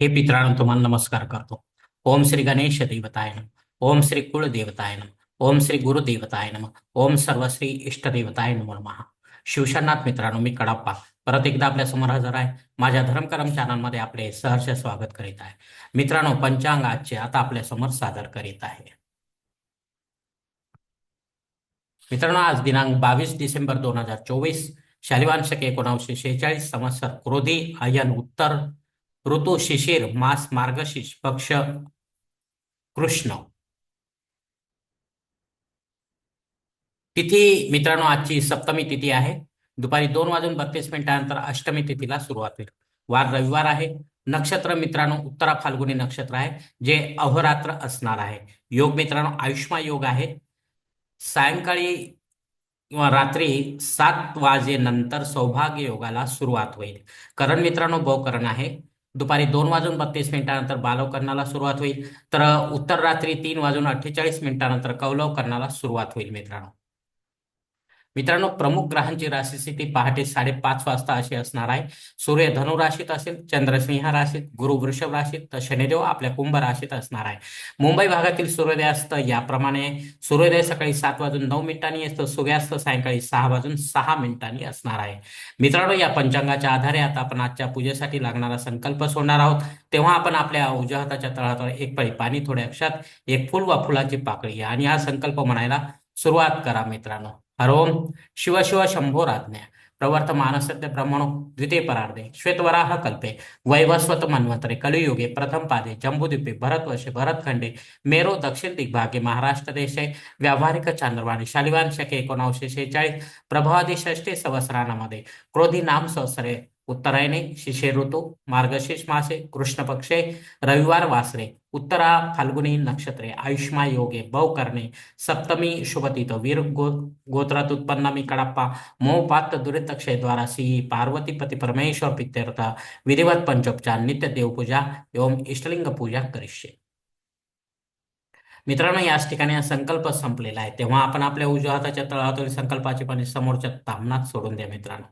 हे मित्रांनो तुम्हाला नमस्कार करतो. ओम श्री गणेश देवताय नम ओम श्री कुळ देवताय नम ओम श्री गुरुदेवताय नम ओम सर्वश्री इष्टदेवताय नमो नमः. शिवशनाथ मित्रांनो मी कडाप्पा. परत एकदा आपल्यासमोर हजर आहे. माझ्या धर्मकरम चॅनलमध्ये आपले सहर्ष स्वागत करीत आहे. मित्रांनो पंचांग आजचे आता आपल्यासमोर सादर करीत आहे. मित्रांनो आज दिनांक बावीस डिसेंबर दोन हजार चोवीस शालिवांशक एकोणावीसशे शेहेचाळीस संवत्सर क्रोधी आयन उत्तर ऋतू शिशिर मास मार्गशीर्ष पक्ष कृष्ण. तिथी मित्रांनो आजची सप्तमी तिथी आहे. दुपारी दोन वाजून बत्तीस मिनिटानंतर अष्टमी तिथीला सुरुवात होईल. वार रविवार आहे. नक्षत्र मित्रांनो उत्तरा फाल्गुनी नक्षत्र आहे जे अहोरात्र असणार आहे. योग मित्रांनो आयुष्मा योग आहे. सायंकाळी किंवा रात्री सात वाजेनंतर सौभाग्य योगाला सुरुवात होईल. करण मित्रांनो बहुकरण आहे. दुपारी दोन वाजून बत्तीस मिनिटानंतर बालव करण्याला सुरुवात होईल. तर उत्तर रात्री तीन वाजून अठ्ठेचाळीस मिनिटानंतर कौलव करण्याला सुरुवात होईल मित्रांनो. मित्रांनो प्रमुख ग्रहांची राशीस्थिती पहाटे साडेपाच वाजता अशी असणार आहे. सूर्य धनु राशीत असेल चंद्र सिंह राशीत गुरु वृषभ राशीत तर शनिदेव आपल्या कुंभ राशीत असणार आहे. मुंबई भागातील सूर्योदयास्त याप्रमाणे सूर्योदय सकाळी सात वाजून नऊ मिनिटांनी असतो सूर्यास्त सायंकाळी सहा वाजून सहा मिनिटांनी असणार आहे. मित्रांनो या पंचांगाच्या आधारे आता आपण आजच्या पूजेसाठी लागणारा संकल्प सोडणार आहोत. तेव्हा आपण आपल्या उजव्या हाताच्या एक पळी पाणी थोड्या अक्षात एक फुल व फुलाची पाकळी आणि हा संकल्प म्हणायला सुरुवात करा मित्रांनो. हरोम शिव शिव शंभोराज्ञा प्रवर्तमान सत्य ब्रह्मणो द्वितीय परार्धे श्वेतवराह कल्पे वैवस्वत मन्वंतरे कलियुगे प्रथम पादे जम्बुद्वीपे भरतवर्षे भरतखंडे मेरो दक्षिण दिग्भागे महाराष्ट्र देशे व्यावहारिक चांद्रवाणी शालिवान शके एकोणावीसशे शेहेचाळीस प्रभावादी षष्टी सहस्रानामध्ये क्रोधी नाम संवत्सरे उत्तरायणे शिशे ऋतू मार्गशीर्ष मासे कृष्ण पक्षे रविवार वासरे उत्तरा फाल्गुनी नक्षत्रे आयुष्मा योगे बव करणे सप्तमी शुभतीत वीर गो गोत्रात उत्पन्न मी कडाप्पा मोहपात दुरित द्वारा सी पार्वती पती परमेश्वर पित्यर्थ विधिवत पंचोपचार नित्य देवपूजा एवं इष्टलिंग पूजा करिष्ये। मित्रांनो याच ठिकाणी हा संकल्प संपलेला आहे. तेव्हा आपण आपल्या उजव्या हाताच्या तळहातील संकल्पाची पण समोरच्या तामनात सोडून द्या मित्रांनो.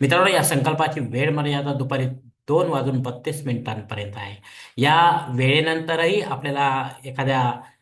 मित्रांनो या संकल्पाची वेळ मर्यादा दुपारी दोन वाजून बत्तीस मिनिटांपर्यंत आहे. या वेळेनंतरही आपल्याला एखाद्या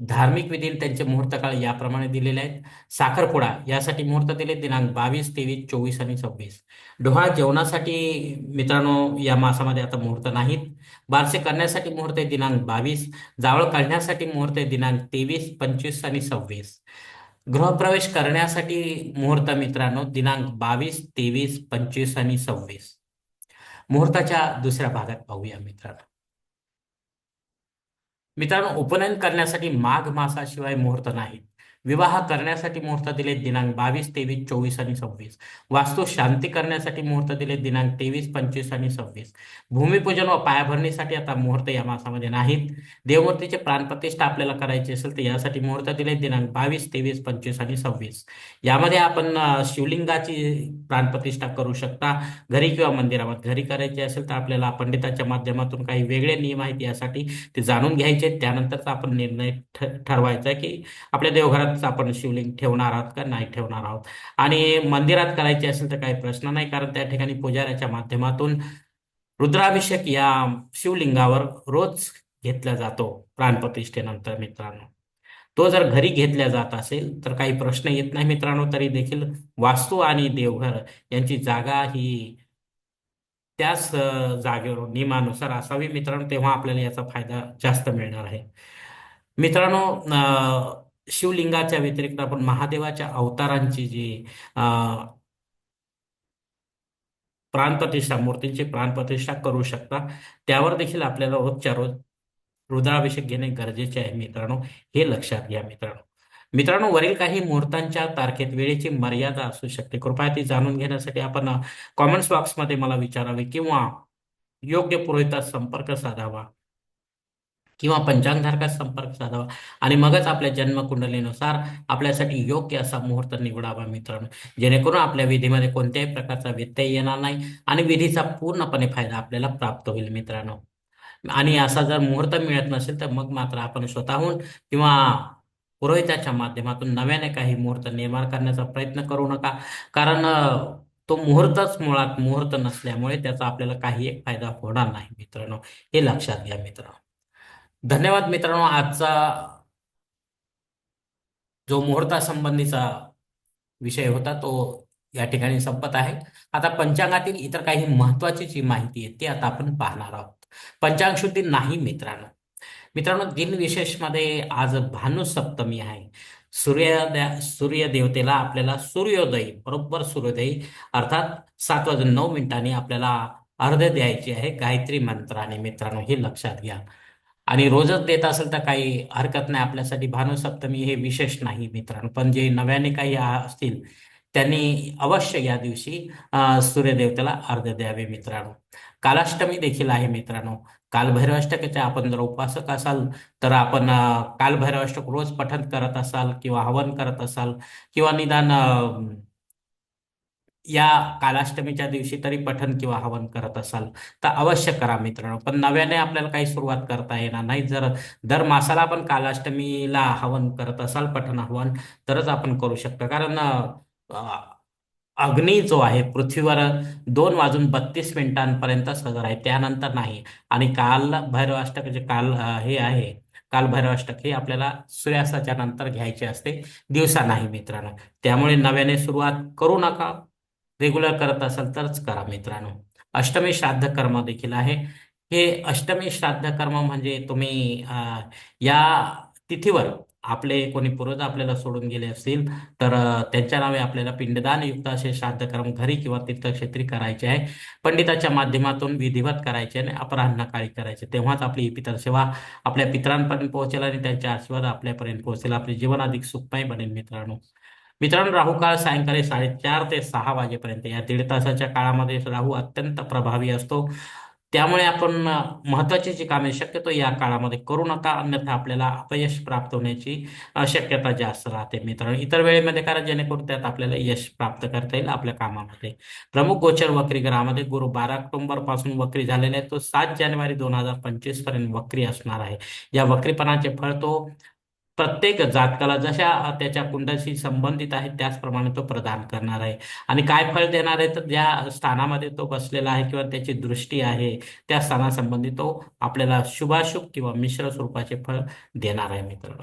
धार्मिक विधी त्यांचे मुहूर्त काळ याप्रमाणे दिलेले आहेत. साखरपुडा यासाठी मुहूर्त दिले दिनांक बावीस तेवीस चोवीस आणि सव्वीस. डोहाळ जेवणासाठी मित्रांनो या मासामध्ये आता मुहूर्त नाहीत. बारसे करण्यासाठी मुहूर्त आहे दिनांक बावीस. जावळ काढण्यासाठी मुहूर्त आहे दिनांक तेवीस पंचवीस आणि सव्वीस. गृहप्रवेश करण्यासाठी मुहूर्त मित्रांनो दिनांक बावीस तेवीस पंचवीस आणि सव्वीस. मुहूर्ताच्या दुसऱ्या भागात पाहूया मित्रांनो. मित्रांनो उपनयन करण्यासाठी माघ मासाशिवाय मुहूर्त नाही. विवाह करण्यासाठी मुहूर्त दिले दिनांक बावीस तेवीस चोवीस आणि सव्वीस. वास्तू शांती करण्यासाठी मुहूर्त दिले दिनांक तेवीस पंचवीस आणि सव्वीस. भूमिपूजन व पायाभरणीसाठी आता मुहूर्त या मासामध्ये नाहीत. देवमूर्तीचे प्राणप्रतिष्ठा आपल्याला करायची असेल तर यासाठी मुहूर्त दिले दिनांक बावीस तेवीस पंचवीस आणि सव्वीस. यामध्ये आपण शिवलिंगाची प्राणप्रतिष्ठा करू शकता. घरी किंवा मंदिरामध्ये घरी करायची असेल तर आपल्याला पंडिताच्या माध्यमातून काही वेगळे नियम आहेत यासाठी ते जाणून घ्यायचे. त्यानंतरचा आपण निर्णय ठरवायचा की आपल्या देवघरात आपण शिवलिंग ठेवणार आहोत का नाही ठेवणार आहोत? आणि मंदिरात करायची असेल तर काही प्रश्न नाही कारण त्या ठिकाणी पुजाऱ्याच्या माध्यमातून रुद्राभिषेक या शिवलिंगावर रोज घेतला जातो प्राणप्रतिष्ठेनंतर मित्रांनो. तो जर घरी घेतल्या जात असेल तर काही प्रश्न येत नाही मित्रांनो तरी देखील वास्तू आणि देवघर यांची जागा ही त्याच जागेवर नियमानुसार असावी मित्रांनो तेव्हा आपल्याला याचा फायदा जास्त मिळणार आहे. मित्रांनो शिवलिंगाच्या व्यतिरिक्त आपण महादेवाच्या अवतारांची जी प्राणप्रतिष्ठा मूर्तींची प्राणप्रतिष्ठा करू शकता त्यावर देखील आपल्याला रोजच्या रोज रुद्राभिषेक घेणे गरजेचे आहे मित्रांनो हे लक्षात घ्या मित्रांनो. मित्रांनो वरील काही मुहूर्तांच्या तारखेत वेळेची मर्यादा असू शकते. कृपया ती जाणून घेण्यासाठी आपण कॉमेंट्स बॉक्समध्ये मला विचारावे किंवा योग्य पुरोहितात संपर्क साधावा. किंवा पंचांगधारकात संपर्क साधावा आणि मगच आपल्या जन्मकुंडलीनुसार आपल्यासाठी योग्य असा मुहूर्त निवडावा मित्रांनो. जेणेकरून आपल्या विधीमध्ये कोणत्याही प्रकारचा व्यत्यय येणार नाही आणि विधीचा पूर्णपणे फायदा आपल्याला प्राप्त होईल मित्रांनो. आणि असा जर मुहूर्त मिळत नसेल तर मग मात्र आपण स्वतःहून किंवा पुरोहिताच्या माध्यमातून नव्याने काही मुहूर्त निर्माण करण्याचा प्रयत्न करू नका. कारण तो मुहूर्तच मुळात मुहूर्त नसल्यामुळे त्याचा आपल्याला काही एक फायदा होणार नाही मित्रांनो. हे लक्षात घ्या मित्रांनो. धन्यवाद मित्रांनो आजचा जो मुहूर्तासंबंधीचा विषय होता तो या ठिकाणी संपत आहे. आता पंचांगातील इतर काही महत्वाची जी माहिती आहे ती आता आपण पाहणार आहोत. पंचांग शुद्धी नाही मित्रांनो. मित्रांनो दिनविशेषमध्ये आज भानुसप्तमी आहे. सूर्योदया सूर्यदेवतेला आपल्याला सूर्योदयी बरोबर सूर्योदयी अर्थात सात वाजून नऊ मिनिटांनी आपल्याला अर्ध द्यायची आहे. गायत्री मंत्राने मित्रांनो हे लक्षात घ्या. आणि रोजच देत असेल तर काही हरकत नाही. आपल्यासाठी भानुसप्तमी हे विशेष नाही मित्रांनो. पण जे नव्याने काही असतील त्यांनी अवश्य या दिवशी सूर्यदेवतेला अर्ध द्यावे मित्रांनो. कालाष्टमी देखील आहे मित्रांनो. कालभैरवाष्टकाचे आपण जर उपासक असाल तर आपण कालभैरवाष्टक रोज पठण करत असाल किंवा हवन करत असाल किंवा निदान या कालाष्टमीच्या दिवशी तरी पठन किंवा हवन करत असाल तर अवश्य करा मित्रांनो. पण नव्याने आपल्याला काही सुरुवात करता येणार नाही. जर दर मासाला आपण कालाष्टमीला हवन करत असाल पठन हवन तरच आपण करू शकतो. कारण अग्नी जो आहे पृथ्वीवर दोन वाजून बत्तीस मिनिटांपर्यंत सजर आहे. त्यानंतर नाही. आणि काल भैरवाष्टक जे काल हे आहे काल भैरवाष्टक हे आपल्याला सूर्यास्ताच्या नंतर घ्यायचे असते. दिवसा नाही मित्रांनो. त्यामुळे नव्याने सुरुवात करू नका. रेग्युलर करत असाल तरच करा मित्रांनो. अष्टमी श्राद्ध कर्म देखील आहे. हे अष्टमी श्राद्ध कर्म म्हणजे तुम्ही या तिथीवर आपले कोणी पूर्वज आपल्याला सोडून गेले असतील तर त्यांच्या नावे आपल्याला पिंडदान युक्त असे श्राद्ध कर्म घरी किंवा तीर्थक्षेत्री करायचे आहे. पंडिताच्या माध्यमातून विधिवत करायचे आणि अपराह्नकाळी करायचे. तेव्हाच आपली पितर सेवा आपल्या पितरांपर्यंत पोहोचेल आणि त्यांचे आशीर्वाद आपल्यापर्यंत पोहोचेल. आपले जीवन अधिक सुखमय बनेल मित्रांनो. मित्रांनो राहू काळ सायंकाळी साडेचार ते सहा वाजेपर्यंत. या दीड तासाच्या काळामध्ये राहू अत्यंत प्रभावी असतो. त्यामुळे आपण महत्वाची जी कामे शक्यतो या काळामध्ये करू नका. अन्यथा आपल्याला अपयश प्राप्त होण्याची शक्यता जास्त राहते मित्रांनो. इतर वेळेमध्ये करा जेणेकरून त्यात आपल्याला यश प्राप्त करता येईल आपल्या कामामध्ये. प्रमुख गोचर वक्री ग्रहामध्ये गुरु बारा ऑक्टोबरपासून वक्री झालेला आहे तो सात जानेवारी दोन हजार पंचवीसपर्यंत वक्री असणार आहे. या वक्रीपणाचे फळ तो प्रत्येक जातकाला जशा त्याच्या कुंडाशी संबंधित आहे त्याचप्रमाणे तो प्रदान करणार आहे. आणि काय फळ देणार आहे तर ज्या स्थानामध्ये तो बसलेला आहे किंवा त्याची दृष्टी आहे त्या स्थानासंबंधी तो आपल्याला शुभाशुभ किंवा मिश्र स्वरूपाचे फळ देणार आहे मित्रांनो.